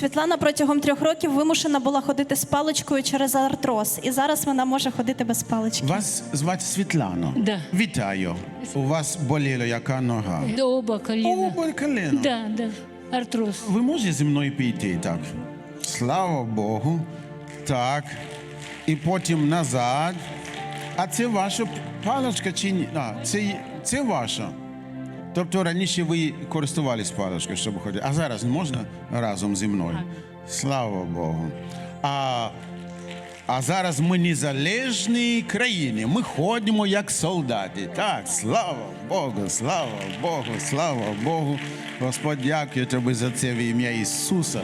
Світлана протягом трьох років вимушена була ходити з паличкою через артроз, і зараз вона може ходити без палички. Вас звати Світлана? Да. Вітаю. У вас боліла яка нога? До оба коліна. Оба коліна. Да, да. Артроз. Ви можете зі мною піти так? Слава Богу. Так. І потім назад. А це ваша паличка чи ні? А, це, це ваша. Тобто раніше ви користувались паличкою, щоб ходити. А зараз можна разом зі мною? Слава Богу. А, а зараз ми незалежній країні. Ми ходимо як солдати. Так, слава Богу, слава Богу, слава Богу. Господь, дякую тобі за це в ім'я Ісуса.